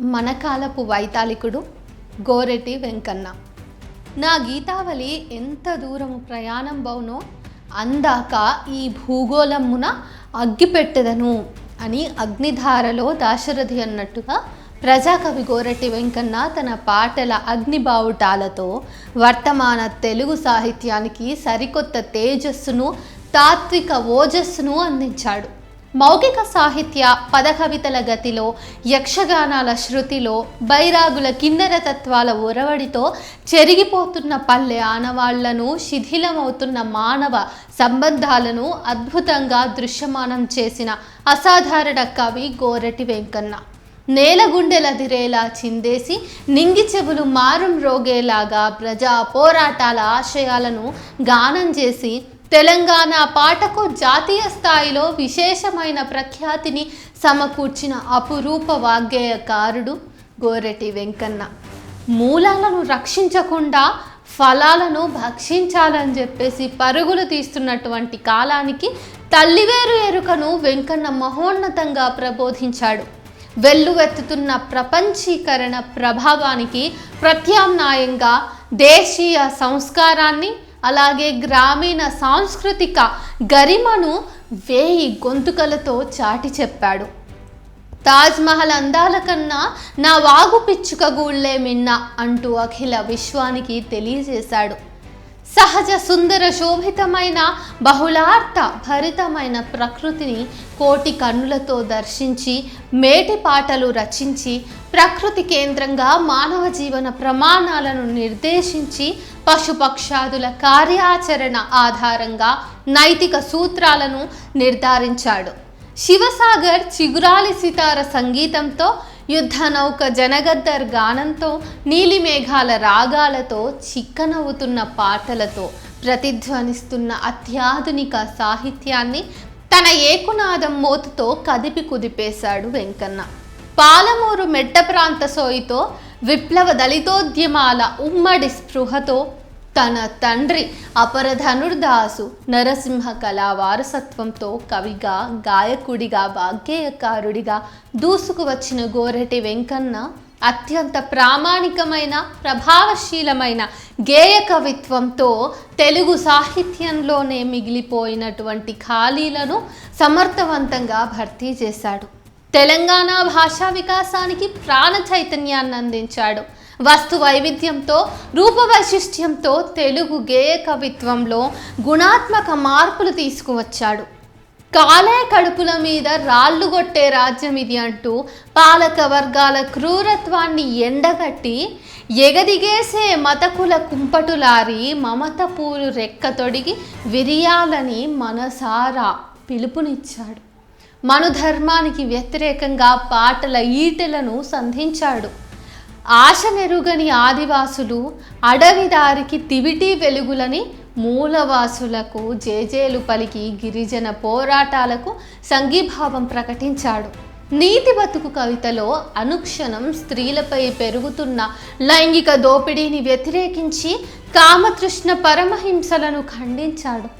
మనకాలపు వైతాళికుడు గోరెటి వెంకన్న. నా గీతావళి ఎంత దూరము ప్రయాణం బౌనో అందాక ఈ భూగోళమున అగ్గిపెట్టెదను అని అగ్నిధారలో దాశరథి అన్నట్టుగా ప్రజాకవి గోరటి వెంకన్న తన పాటల అగ్నిబావుటాలతో వర్తమాన తెలుగు సాహిత్యానికి సరికొత్త తేజస్సును తాత్విక ఓజస్సును అందించాడు. మౌఖిక సాహిత్య పదకవితల గతిలో యక్షగానాల శృతిలో బైరాగుల కిన్నెర తత్వాల ఒరవడితో చెరిగిపోతున్న పల్లె ఆనవాళ్ళను శిథిలమవుతున్న మానవ సంబంధాలను అద్భుతంగా దృశ్యమానం చేసిన అసాధారణ కవి గోరటి వెంకన్న. నేల గుండెలదిరేలా చిందేసి నింగి చెవులు మారం రోగేలాగా ప్రజా పోరాటాల ఆశయాలను గానం చేసి తెలంగాణ పాటకు జాతీయ స్థాయిలో విశేషమైన ప్రఖ్యాతిని సమకూర్చిన అపురూప వాగ్గేయకారుడు గోరెటి వెంకన్న. మూలాలను రక్షించకుండా ఫలాలను భక్షించాలని చెప్పేసి పరుగులు తీస్తున్నటువంటి కాలానికి తల్లివేరు ఎరుకను వెంకన్న మహోన్నతంగా ప్రబోధించాడు. వెల్లువెత్తుతున్న ప్రపంచీకరణ ప్రభావానికి ప్రత్యామ్నాయంగా దేశీయ సంస్కారాన్ని అలాగే గ్రామీణ సాంస్కృతిక గరిమను వేయి గొంతుకలతో చాటి చెప్పాడు. తాజ్మహల్ అందాల కన్నా నా వాగు పిచ్చుక గూళ్ళే మిన్న అంటూ అఖిల విశ్వానికి తెలియజేశాడు. సహజ సుందర శోభితమైన బహుళార్థ భరితమైన ప్రకృతిని కోటి కన్నులతో దర్శించి మేటి పాటలు రచించి ప్రకృతి కేంద్రంగా మానవ జీవన ప్రమాణాలను నిర్దేశించి పశుపక్షాదుల కార్యాచరణ ఆధారంగా నైతిక సూత్రాలను నిర్ధారించాడు. శివసాగర్ చిగురాలి సితార సంగీతంతో యుద్ధ నౌక జనగద్దర్ గానంతో నీలిమేఘాల రాగాలతో చిక్కనవ్వుతున్న పాటలతో ప్రతిధ్వనిస్తున్న అత్యాధునిక సాహిత్యాన్ని తన ఏకునాదం మోతుతో కదిపి కుదిపేశాడు వెంకన్న. పాలమూరు మెట్ట ప్రాంత సోయితో విప్లవ దళితోద్యమాల ఉమ్మడి స్పృహతో తన తండ్రి అపరధనుర్దాసు నరసింహ కళా వారసత్వంతో కవిగా గాయకుడిగా వాగ్గేయకారుడిగా దూసుకు వచ్చిన వెంకన్న అత్యంత ప్రామాణికమైన ప్రభావశీలమైన గేయ కవిత్వంతో తెలుగు సాహిత్యంలోనే మిగిలిపోయినటువంటి ఖాళీలను సమర్థవంతంగా భర్తీ చేశాడు. తెలంగాణ భాషా వికాసానికి ప్రాణ చైతన్యాన్ని అందించాడు. వస్తు వైవిధ్యంతో రూపవైశిష్ట్యంతో తెలుగు గేయ కవిత్వంలో గుణాత్మక మార్పులు తీసుకువచ్చాడు. కాలే కడుపుల మీద రాళ్ళు కొట్టే రాజ్యం ఇది అంటూ పాలక వర్గాల క్రూరత్వాన్ని ఎండగట్టి ఎగదిగేసే మతకుల కుంపటులారి మమత పూలు రెక్క తొడిగి విరియాలని మనసారా పిలుపునిచ్చాడు. మనుధర్మానికి వ్యతిరేకంగా పాటల ఈటెలను సంధించాడు. ఆశ నెరుగని ఆదివాసులు అడవి దారికి తివిటి వెలుగులని మూలవాసులకు జేజేలు పలికి గిరిజన పోరాటాలకు సంఘీభావం ప్రకటించాడు. నీతి బతుకు కవితలో అనుక్షణం స్త్రీలపై పెరుగుతున్న లైంగిక దోపిడీని వ్యతిరేకించి కామతృష్ణ పరమహింసలను ఖండించాడు.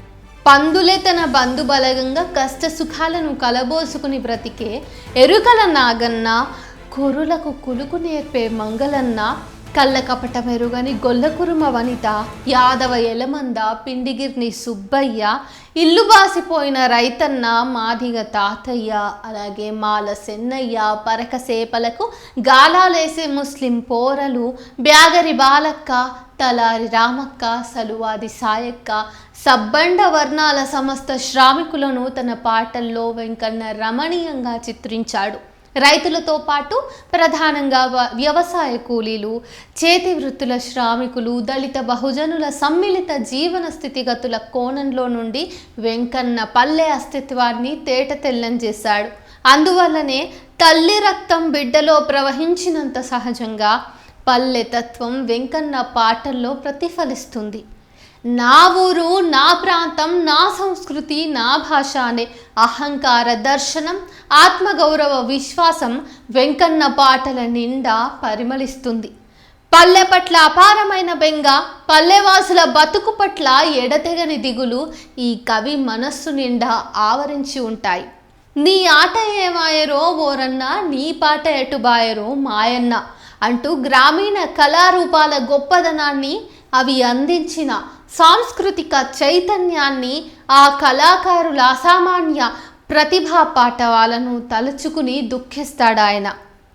పందులే తన బంధుబలగంగా కష్ట సుఖాలను కలబోసుకుని బ్రతికే ఎరుకల నాగన్న కురులకు కులుకు నేర్పే మంగళన్న కళ్ళకపట మెరుగని గొల్లకురుమ వనిత యాదవ ఎలమంద పిండిగిర్ని సుబ్బయ్య ఇల్లు బాసిపోయిన రైతన్న మాదిగ తాతయ్య అలాగే మాల సెన్నయ్య పరక సేపలకు గాలాలేసే ముస్లిం పోరలు బ్యాగరి బాలక్క తలారి రామక్క సలువాది సాయక్క సబ్బండ వర్ణాల సమస్త శ్రామికులను తన పాటల్లో వెంకన్న రమణీయంగా చిత్రించాడు. రైతులతో పాటు ప్రధానంగా వ్యవసాయ కూలీలు చేతి వృత్తుల శ్రామికులు దళిత బహుజనుల సమ్మిళిత జీవన స్థితిగతుల కోణంలో నుండి వెంకన్న పల్లె అస్తిత్వాన్ని తేట తెల్లం చేశాడు. అందువల్లనే తల్లి రక్తం బిడ్డలో ప్రవహించినంత సహజంగా పల్లె తత్వం వెంకన్న పాటల్లో ప్రతిఫలిస్తుంది. నా ఊరు నా ప్రాంతం నా సంస్కృతి నా భాష అనే అహంకార దర్శనం ఆత్మగౌరవ విశ్వాసం వెంకన్న పాటల నిండా పరిమళిస్తుంది. పల్లె పట్ల అపారమైన బెంగ పల్లెవాసుల బతుకు పట్ల ఎడతెగని దిగులు ఈ కవి మనస్సు నిండా ఆవరించి ఉంటాయి. నీ ఆట ఏమాయరో ఓరన్న నీ పాట ఎటుబాయరో మాయన్న అంటూ గ్రామీణ కళారూపాల గొప్పదనాన్ని అవి అందించిన సాంస్కృతిక చైతన్యాన్ని ఆ కళాకారుల అసామాన్య ప్రతిభా పాఠవాలను తలుచుకుని దుఃఖిస్తాడాయన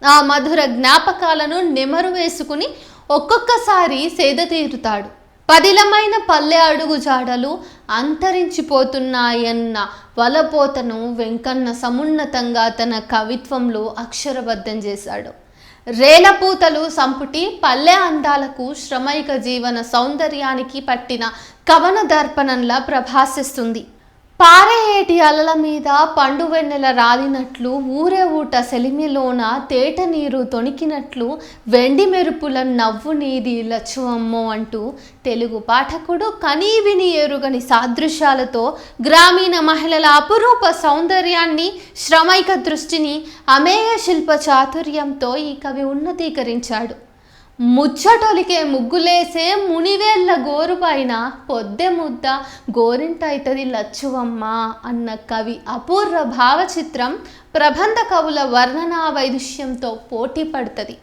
ఆ మధుర జ్ఞాపకాలను నెమరు వేసుకుని ఒక్కొక్కసారి సేద తీరుతాడు. పదిలమైన పల్లె అడుగు జాడలు అంతరించిపోతున్నాయన్న వలపోతను వెంకన్న సమున్నతంగా తన కవిత్వంలో అక్షరబద్ధం చేశాడు. రేలపూతలు సంపుటి పల్లె అందాలకు శ్రమైక జీవన సౌందర్యానికి పట్టిన కవన దర్పణంలా ప్రభాసిస్తుంది. పారేటి అలల మీద పండు వెన్నెల రాలినట్లు ఊరే ఊట సెలిమిలోన తేట నీరు తొణికినట్లు వెండి మెరుపుల నవ్వు నీది లచ్చువమ్మో అంటూ తెలుగు పాఠకుడు కనీవిని ఎరుగని సాదృశ్యాలతో గ్రామీణ మహిళల అపురూప సౌందర్యాన్ని శ్రమైక దృష్టిని అమేయ శిల్ప చాతుర్యంతో ఈ కవి ఉన్నతీకరించాడు. ముచ్చటొలికే ముగ్గులేసే మునివేళ్ళ గోరుపైన పొద్దె ముద్ద గోరింటైతది లచ్చువమ్మ అన్న కవి అపూర్వ భావచిత్రం ప్రబంధ కవుల వర్ణనా వైదుష్యంతో పోటీ పడుతుంది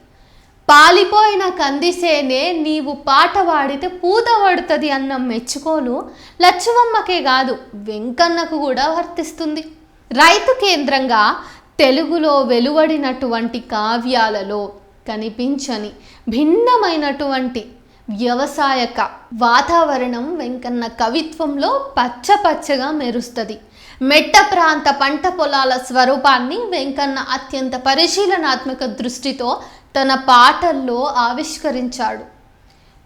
పాలిపోయిన కందిసేనే నీవు పాట పాడితే పూత పడుతుంది అన్న మెచ్చుకోలు లచ్చువమ్మకే కాదు వెంకన్నకు కూడా వర్తిస్తుంది. రైతు కేంద్రంగా తెలుగులో వెలువడినటువంటి కావ్యాలలో కనిపించని భిన్నమైనటువంటి వ్యవసాయక వాతావరణం వెంకన్న కవిత్వంలో పచ్చ పచ్చగా మెరుస్తుంది. మెట్ట ప్రాంత పంట పొలాల స్వరూపాన్ని వెంకన్న అత్యంత పరిశీలనాత్మక దృష్టితో తన పాటల్లో ఆవిష్కరించాడు.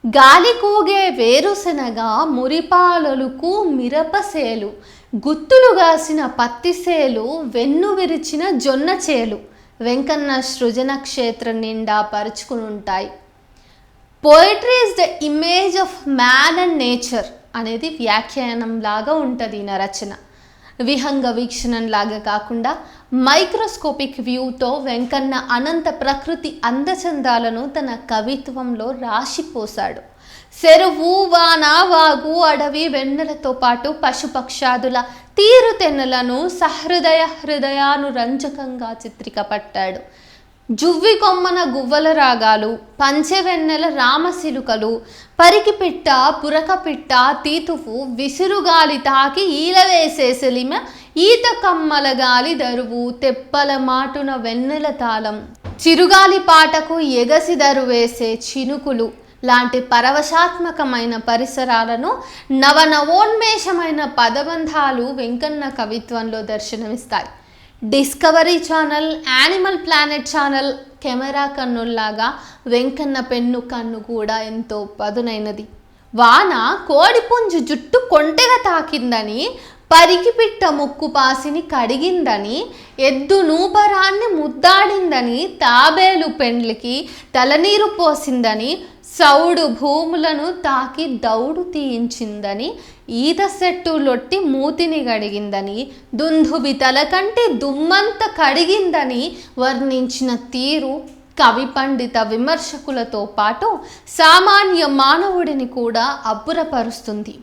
గాలి కూగే వేరుశనగ మురిపాలొలుకు మిరపసేలు గుత్తులు గాసిన పత్తిసేలు వెన్ను విరిచిన జొన్న చేలు వెంకన్న సృజన క్షేత్రం నిండా పరుచుకుని ఉంటాయి poetry is the image of man and nature అనేది వ్యాఖ్యానం లాగా ఉంటుంది ఈయన రచన. విహంగ వీక్షణం లాగా కాకుండా మైక్రోస్కోపిక్ వ్యూతో వెంకన్న అనంత ప్రకృతి అందచందాలను తన కవిత్వంలో రాసిపోశాడు చెరువు వాన వాగు అడవి వెన్నెలతో పాటు పశుపక్షాదుల తీరుతెన్నులను సహృదయ హృదయాను రంజకంగా చిత్రికపట్టాడు. జువ్వి కొమ్మన గువ్వల రాగాలు పంచెవెన్నెల రామసిలుకలు పరికిపిట్ట పురకపిట్ట తీతువు విసురుగాలి తాకి ఈలవేసే సెలిమ ఈత కమ్మల గాలి దరువు తెప్పల మాటున వెన్నెల తాళం. చిరుగాలి పాటకు ఎగసి దరువేసే చినుకులు లాంటి పరవశాత్మకమైన పరిసరాలను నవనవోన్మేషమైన పదబంధాలు వెంకన్న కవిత్వంలో దర్శనమిస్తాయి. Discovery channel Animal Planet channel camera కన్నుల్లాగా Venkanna pen కన్ను కూడా ఎంతో పదునైనది. వాన కోడిపుంజు జుట్టు కొంటెగా తాకిందని పరికిపిట్ట ముక్కు పాసిని కడిగిందని ఎద్దు నూపరాన్ని ముద్దాడిందని తాబేలు పెండ్లికి తలనీరు పోసిందని సౌడు భూములను తాకి దౌడు తీయించిందని ఈత సెట్టు లొట్టి మూతిని గడిగిందని దుందుబి తలకంటే దుమ్మంత కడిగిందని వర్ణించిన తీరు కవి పండిత విమర్శకులతో పాటు సామాన్య మానవుడిని కూడా అబ్బురపరుస్తుంది.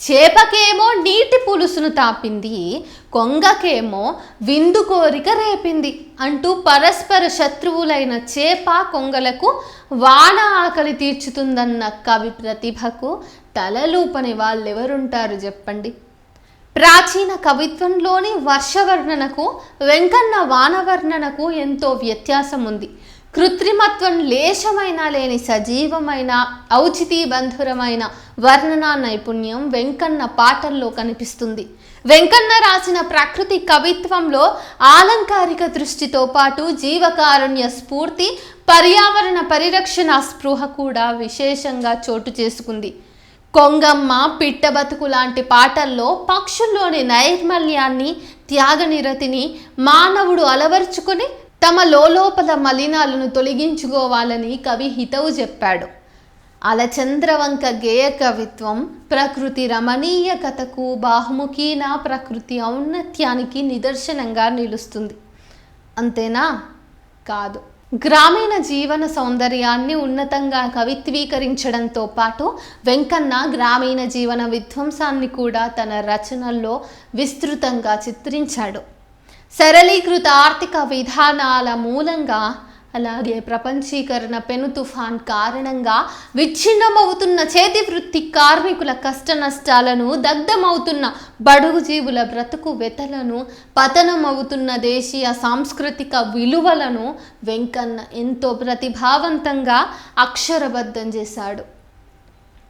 చేపకేమో నీటి పులుసును తాపింది కొంగకేమో విందు కోరిక రేపింది అంటూ పరస్పర శత్రువులైన చేప కొంగలకు వాన ఆకలి తీర్చుతుందన్న కవి ప్రతిభకు తలలూపని వాళ్ళెవరుంటారు చెప్పండి. ప్రాచీన కవిత్వంలోని వర్షవర్ణనకు వెంకన్న వానవర్ణనకు ఎంతో వ్యత్యాసం ఉంది కృత్రిమత్వం లేశమైన లేని సజీవమైన ఔచితీబంధురమైన వర్ణనా నైపుణ్యం వెంకన్న పాటల్లో కనిపిస్తుంది. వెంకన్న రాసిన ప్రకృతి కవిత్వంలో ఆలంకారిక దృష్టితో పాటు జీవకారుణ్య స్ఫూర్తి పర్యావరణ పరిరక్షణ స్పృహ కూడా విశేషంగా చోటు చేసుకుంది. కొంగమ్మ పిట్టబతుకు లాంటి పాటల్లో పక్షుల్లోని నైర్మల్యాన్ని త్యాగనిరతిని మానవుడు అలవర్చుకుని తమ లోపల మలినాలను తొలగించుకోవాలని కవి హితవు చెప్పాడు. అలచంద్రవంక గేయ కవిత్వం ప్రకృతి రమణీయ కథకు బాహుముఖీన ప్రకృతి ఔన్నత్యానికి నిదర్శనంగా నిలుస్తుంది. అంతేనా? కాదు. గ్రామీణ జీవన సౌందర్యాన్ని ఉన్నతంగా కవిత్వీకరించడంతో పాటు వెంకన్న గ్రామీణ జీవన విధ్వంసాన్ని కూడా తన రచనల్లో విస్తృతంగా చిత్రించాడు. సరళీకృత ఆర్థిక విధానాల మూలంగా అలాగే ప్రపంచీకరణ పెను తుఫాన్ కారణంగా విచ్ఛిన్నమవుతున్న చేతి వృత్తి కార్మికుల కష్ట నష్టాలను దగ్ధమవుతున్న బడుగు జీవుల బ్రతుకు వెతలను పతనమవుతున్న దేశీయ సాంస్కృతిక విలువలను వెంకన్న ఎంతో ప్రతిభావంతంగా అక్షరబద్ధం చేశాడు.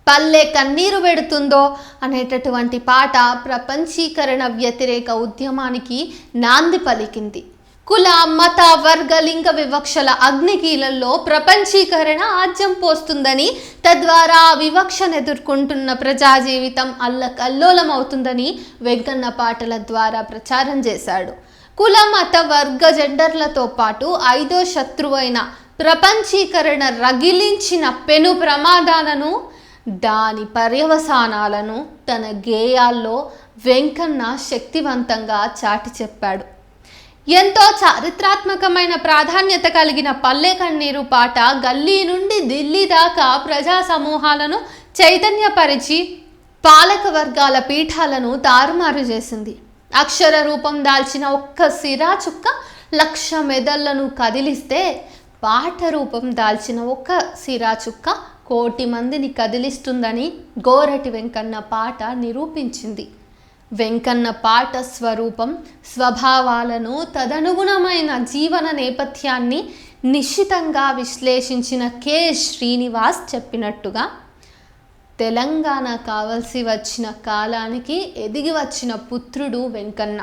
పల్లె కన్నీరు పెడుతుందో అనేటటువంటి పాట ప్రపంచీకరణ వ్యతిరేక ఉద్యమానికి నాంది పలికింది. కుల మత వర్గ లింగ వివక్షల అగ్నికీలల్లో ప్రపంచీకరణ ఆజ్యం పోస్తుందని తద్వారా వివక్షను ఎదుర్కొంటున్న ప్రజా జీవితం అల్లకల్లోలం అవుతుందని వెంకన్న పాటల ద్వారా ప్రచారం చేశాడు. కుల మత వర్గ జెండర్లతో పాటు ఐదో శత్రువైన ప్రపంచీకరణ రగిలించిన పెను ప్రమాదాలను దాని పర్యవసానాలను తన గేయాల్లో వెంకన్న శక్తివంతంగా చాటి చెప్పాడు. ఎంతో చారిత్రాత్మకమైన ప్రాధాన్యత కలిగిన పల్లె కన్నీరు పాట గల్లీ నుండి ఢిల్లీ దాకా ప్రజా సమూహాలను చైతన్యపరిచి పాలక వర్గాల పీఠాలను తారుమారు చేసింది. అక్షర రూపం దాల్చిన ఒక్క సిరా చుక్క లక్ష మెదళ్ళను కదిలిస్తే పాట రూపం దాల్చిన ఒక్క సిరా చుక్క కోటి మందిని కదిలిస్తుందని గోరటి వెంకన్న పాట నిరూపించింది. వెంకన్న పాట స్వరూపం స్వభావాలను తదనుగుణమైన జీవన నేపథ్యాన్ని నిశ్చితంగా విశ్లేషించిన కె. శ్రీనివాస్ చెప్పినట్టుగా తెలంగాణ కావలసి వచ్చిన కాలానికి ఎదిగి వచ్చిన పుత్రుడు వెంకన్న.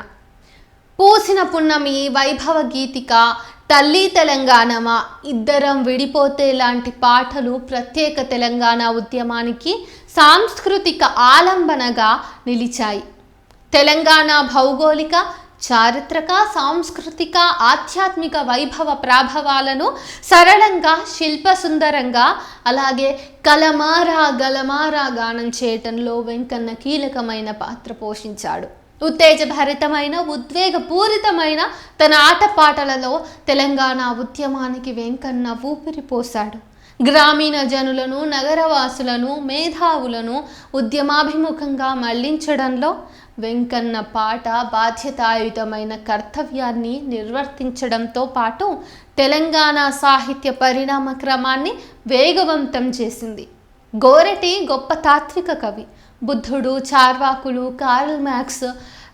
పూసిన పున్నమి వైభవ గీతిక తల్లి తెలంగాణమా? ఇద్దరం విడిపోతే లాంటి పాటలు ప్రత్యేక తెలంగాణ ఉద్యమానికి సాంస్కృతిక ఆలంబనగా నిలిచాయి. తెలంగాణ భౌగోళిక చారిత్రక సాంస్కృతిక ఆధ్యాత్మిక వైభవ ప్రాభవాలను సరళంగా శిల్పసుందరంగా అలాగే కలమారా గలమారా గానం చేయటంలో వెంకన్న కీలకమైన పాత్ర పోషించాడు. ఉత్తేజభరితమైన ఉద్వేగపూరితమైన తన ఆటపాటలలో తెలంగాణ ఉద్యమానికి వెంకన్న ఊపిరిపోశాడు గ్రామీణ జనులను నగరవాసులను మేధావులను ఉద్యమాభిముఖంగా మళ్ళించడంలో వెంకన్న పాట బాధ్యతాయుతమైన కర్తవ్యాన్ని నిర్వర్తించడంతో పాటు తెలంగాణ సాహిత్య పరిణామ క్రమాన్ని వేగవంతం చేసింది. గోరటి గొప్ప తాత్విక కవి. బుద్ధుడు చార్వాకులు Karl Marx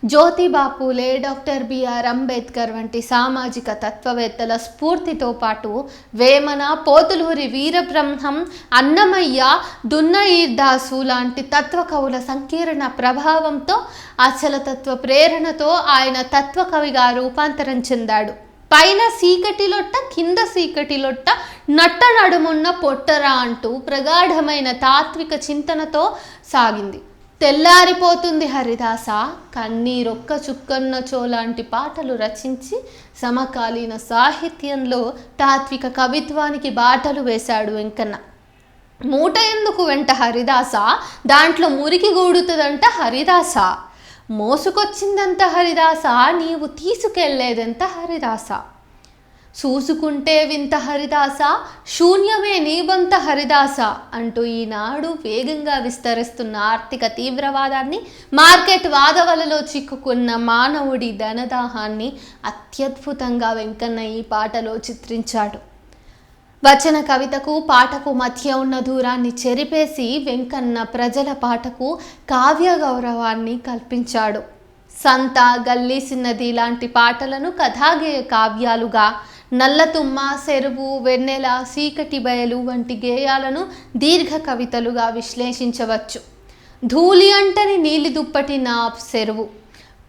Jyotiba Phule doctor BR Ambedkar వంటి సామాజిక తత్వవేత్తల స్ఫూర్తితో పాటు వేమన పోతులూరి వీరబ్రహ్మం అన్నమయ్య దున్నయీర్దాసు లాంటి తత్వకవుల సంకీర్ణ ప్రభావంతో అచలతత్వ ప్రేరణతో ఆయన తత్వకవిగా రూపాంతరం చెందాడు. పైన సీకటి లొట్ట కింద సీకటి లొట్ట నట్ట నడుమున్న పొట్టరా అంటూ ప్రగాఢమైన తాత్విక చింతనతో సాగింది. తెల్లారిపోతుంది హరిదాస కన్నీరొక్క చుక్కన్న చోలాంటి పాటలు రచించి సమకాలీన సాహిత్యంలో తాత్విక కవిత్వానికి బాటలు వేశాడు వెంకన్న. మూట ఎందుకు వెంట హరిదాస? దాంట్లో మురికి గూడుతుందంట హరిదాస. మోసుకొచ్చిందంత హరిదాస నీవు తీసుకెళ్ళేదంత హరిదాస. చూసుకుంటే వింత హరిదాస శూన్యమే నీవంత హరిదాస అంటూ ఈనాడు వేగంగా విస్తరిస్తున్న ఆర్థిక తీవ్రవాదాన్ని మార్కెట్ వాదవలలో చిక్కుకున్న మానవుడి ధనదాహాన్ని అత్యద్భుతంగా వెంకన్న ఈ పాటలో చిత్రించాడు. వచన కవితకు పాటకు మధ్య ఉన్న దూరాన్ని చెరిపేసి వెంకన్న ప్రజల పాటకు కావ్య గౌరవాన్ని కల్పించాడు. సంత గల్లీ సిన్నది లాంటి పాటలను కథాగేయ కావ్యాలుగా నల్లతుమ్మ సెరువు వెన్నెల సీకటి బయలు వంటి గేయాలను దీర్ఘ కవితలుగా విశ్లేషించవచ్చు. ధూళి అంటని నీలి దుప్పటి నా సెరువు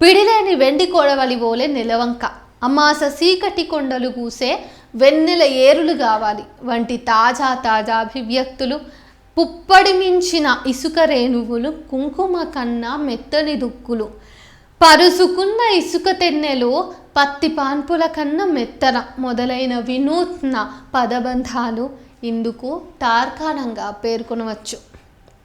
పిడిలేని వెండి కొడవలి ఓలే నిలవంక అమాస సీకటి కొండలు కూసే వెన్నెల ఏరులు కావాలి. వంటి తాజా తాజా అభివ్యక్తులు పుప్పడిమించిన ఇసుక రేణువులు కుంకుమ కన్నా మెత్తని దుక్కులు పరుసుకున్న ఇసుక తెన్నెలో పత్తి పాన్పుల కన్నా మెత్తన మొదలైన వినూత్న పదబంధాలు ఇందుకు తార్కాణంగా పేర్కొనవచ్చు.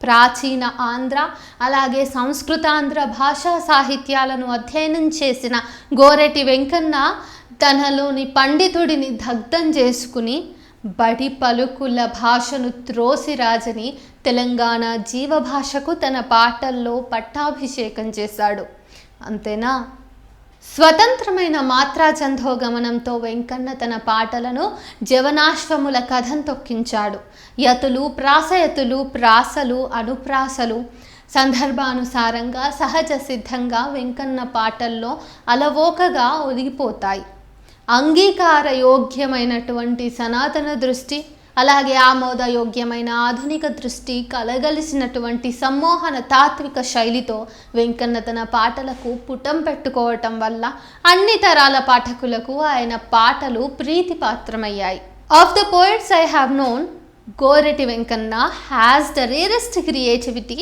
ప్రాచీన ఆంధ్ర అలాగే సంస్కృతాంధ్ర భాషా సాహిత్యాలను అధ్యయనం చేసిన గోరెటి వెంకన్న తనలోని పండితుడిని దగ్ధం చేసుకుని బడి పలుకుల భాషను త్రోసిరాజని తెలంగాణ జీవభాషకు తన పాటల్లో పట్టాభిషేకం చేశాడు. అంతేనా? స్వతంత్రమైన మాత్రా చందోగమనంతో వెంకన్న తన పాటలను జవనాశ్వముల కథం తొక్కించాడు. యతులు ప్రాసయతులు ప్రాసలు అనుప్రాసలు సందర్భానుసారంగా సహజ సిద్ధంగా వెంకన్న పాటల్లో అలవోకగా ఒదిగిపోతాయి. అంగీకార యోగ్యమైనటువంటి సనాతన దృష్టి అలాగే ఆమోదయోగ్యమైన ఆధునిక దృష్టి కలగలిసినటువంటి సమ్మోహన తాత్విక శైలితో వెంకన్న తన పాటలకు పుటం పెట్టుకోవటం వల్ల అన్ని తరాల పాఠకులకు ఆయన పాటలు ప్రీతిపాత్రమయ్యాయి. Of the poets I have known Goreti Venkanna has the rarest creativity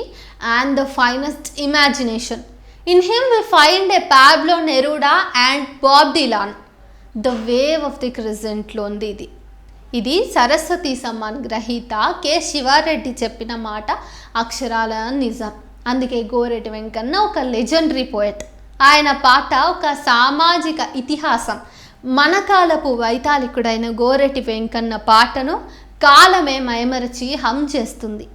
and the finest imagination in him we find a Pablo Neruda and Bob Dylan the wave of the క్రిజెంట్లో ఉంది ఇది. ఇది సరస్వతి సమ్మాన్ గ్రహీత కె శివారెడ్డి చెప్పిన మాట అక్షరాల నిజం. అందుకే గోరెటి వెంకన్న ఒక లెజెండరీ పోయట్ ఆయన పాట ఒక సామాజిక ఇతిహాసం. మన కాలపు వైతాళికుడైన గోరెటి వెంకన్న పాటను కాలమే మైమరచి హం చేస్తుంది.